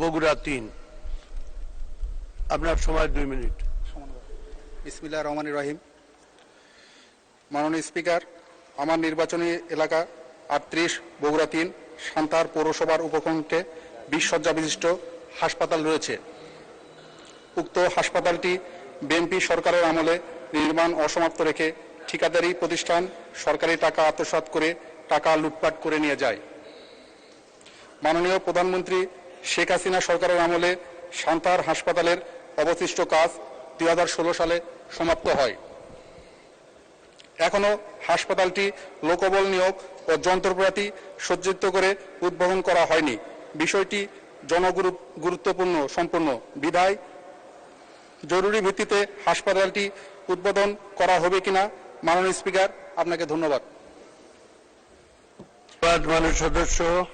বগুড়া তিন। আপনার সময় দুই মিনিট। ইসমিল্লা রহমান রহিম। মাননীয় স্পিকার, আমার নির্বাচনী এলাকা আটত্রিশ, বগুড়া তিন, সান্তার পৌরসভার উপকণ্ঠে বিশ বিশিষ্ট হাসপাতাল রয়েছে। উক্ত হাসপাতালটি বিএনপি সরকারের আমলে নির্মাণ অসমাপ্ত রেখে ঠিকাদারি প্রতিষ্ঠান সরকারি টাকা আত্মসাৎ করে টাকা লুটপাট করে নিয়ে যায়। মাননীয় প্রধানমন্ত্রী শেখ হাসিনা সরকারের আমলে সান্তার হাসপাতালের অবশিষ্ট কাজ দুই হাজার ষোলো সালে সমাপ্ত হয়। এখনও হাসপাতালটি লোকবল নিয়োগ ও যন্ত্রপাতি সজ্জিত করে উদ্বোধন করা হয়নি। বিষয়টি জনগুরু- গুরুত্বপূর্ণ সম্পূর্ণ। বিধায় জরুরি ভিত্তিতে হাসপাতালটি উদ্বোধন করা হবে কিনা মাননীয় স্পিকার, আপনাকে ধন্যবাদ। ধন্যবাদ, মাননীয় সদস্য।